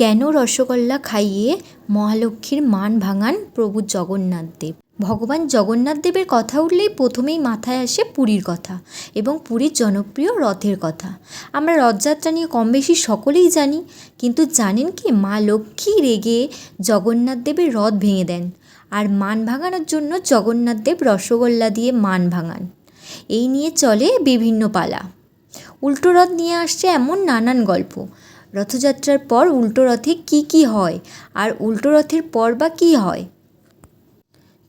কেন রসগোল্লা খাইয়ে মহালক্ষ্মীর মান ভাঙান প্রভু জগন্নাথ দেব? ভগবান জগন্নাথ দেবের কথা উঠলেই প্রথমেই মাথায় আসে পুরীর কথা এবং পুরীর জনপ্রিয় রথের কথা। আমরা রথযাত্রা নিয়ে কম বেশি সকলেই জানি, কিন্তু জানেন কি মা লক্ষ্মী রেগে জগন্নাথ দেবের রথ ভেঙে দেন আর মান ভাঙানোর জন্য জগন্নাথ দেব রসগোল্লা দিয়ে মান ভাঙান। এই নিয়ে চলে বিভিন্ন পালা। উল্টো রথ নিয়ে আসছে এমন নানান গল্প। রথযাত্রার পর উল্টো রথে কী কী হয়? আর উল্টো রথের পর বা কী হয়?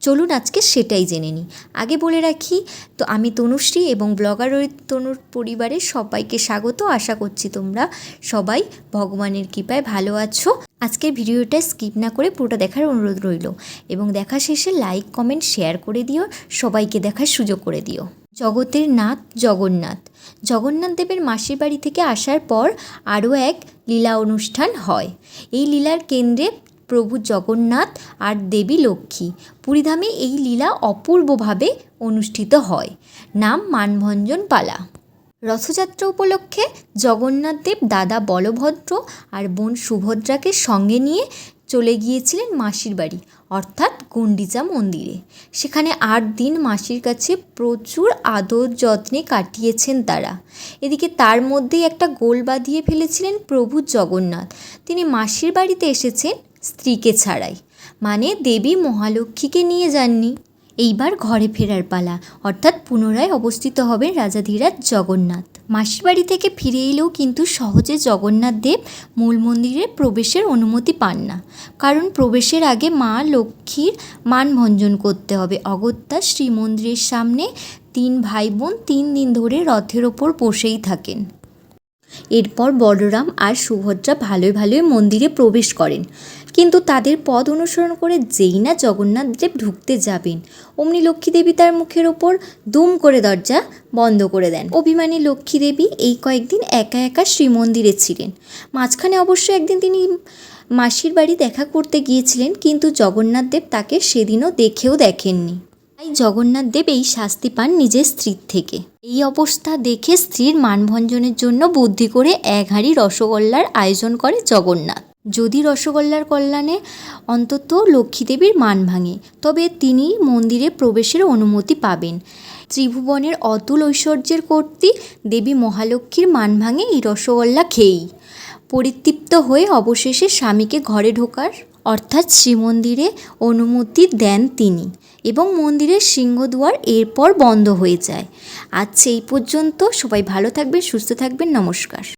চলুন আজকে সেটাই জেনে নিই। আগে বলে রাখি, তো আমি তনুশ্রী এবং ব্লগার ওই তনুর পরিবারের সবাইকে স্বাগত। আশা করছি তোমরা সবাই ভগবানের কৃপায় ভালো আছো। আজকের ভিডিওটা স্কিপ না করে পুরোটা দেখার অনুরোধ রইল এবং দেখা শেষে লাইক, কমেন্ট, শেয়ার করে দিও। সবাইকে দেখার সুযোগ করে দিও। জগতের নাথ জগন্নাথ। জগন্নাথ দেবের মাসির বাড়ি থেকে আসার পর আরও এক লীলা অনুষ্ঠান হয়। এই লীলার কেন্দ্রে প্রভু জগন্নাথ আর দেবী লক্ষ্মী। পুরীধামে এই লীলা অপূর্বভাবে অনুষ্ঠিত হয়। নাম মানভঞ্জন পালা। রথযাত্রা উপলক্ষে জগন্নাথ দেব দাদা বলভদ্র আর বোন সুভদ্রাকে সঙ্গে নিয়ে চলে গিয়েছিলেন মাসির বাড়ি, অর্থাৎ গুন্ডিচা মন্দিরে। সেখানে আট দিন মাসির কাছে প্রচুর আদর যত্নে কাটিয়েছেন তারা। এদিকে তার মধ্যেই একটা গোল বাঁধিয়ে ফেলেছিলেন প্রভু জগন্নাথ। তিনি মাসির বাড়িতে এসেছেন স্ত্রীকে ছাড়াই। মানে দেবী মহালক্ষ্মীকে নিয়ে যাননি। এইবার ঘরে ফেরার পালা, অর্থাৎ পুনরায় অবস্থিত হবেন রাজাধীরাজ জগন্নাথ। মাসির বাড়ি থেকে ফিরে এলেও কিন্তু সহজে জগন্নাথ দেব মূল মন্দিরে প্রবেশের অনুমতি পান না। কারণ প্রবেশের আগে মা লক্ষ্মীর মানভঞ্জন করতে হবে। অগত্যা শ্রীমন্দিরের সামনে তিন ভাই বোন তিন দিন ধরে রথের ওপর বসেই থাকেন। এরপর বলরাম আর সুভদ্রা ভালোই ভালোই মন্দিরে প্রবেশ করেন। কিন্তু তাদের পদ অনুসরণ করে যেই না জগন্নাথ দেব ঢুকতে যাবেন, অমনি লক্ষ্মী দেবী তার মুখের ওপর দুম করে দরজা বন্ধ করে দেন। অভিমানী লক্ষ্মী দেবী এই কয়েকদিন একা একা শ্রীমন্দিরে ছিলেন। মাঝখানে অবশ্য একদিন তিনি মাসির বাড়ি দেখা করতে গিয়েছিলেন, কিন্তু জগন্নাথ দেব তাকে সেদিনও দেখেও দেখেননি। তাই জগন্নাথ দেব এই শাস্তি পান নিজের স্ত্রীর থেকে। এই অবস্থা দেখে স্ত্রীর মানভঞ্জনের জন্য বুদ্ধি করে এক হাঁড়ি রসগোল্লার আয়োজন করে জগন্নাথ। যদি রসগোল্লার কল্যাণে অন্তত লক্ষ্মীদেবীর মান ভাঙে, তবে তিনি মন্দিরে প্রবেশের অনুমতি পাবেন। ত্রিভুবনের অতুল ঐশ্বর্যের কর্তৃ দেবী মহালক্ষ্মীর মান ভাঙে এই রসগোল্লা খেয়েই। পরিতৃপ্ত হয়ে অবশেষে স্বামীকে ঘরে ঢোকার অর্থাৎ শ্রীমন্দিরে অনুমতি দেন তিনি এবং মন্দিরের সিংহদুয়ার এরপর বন্ধ হয়ে যায়। আজ এই পর্যন্ত সবাই ভালো থাকবেন, সুস্থ থাকবেন, নমস্কার।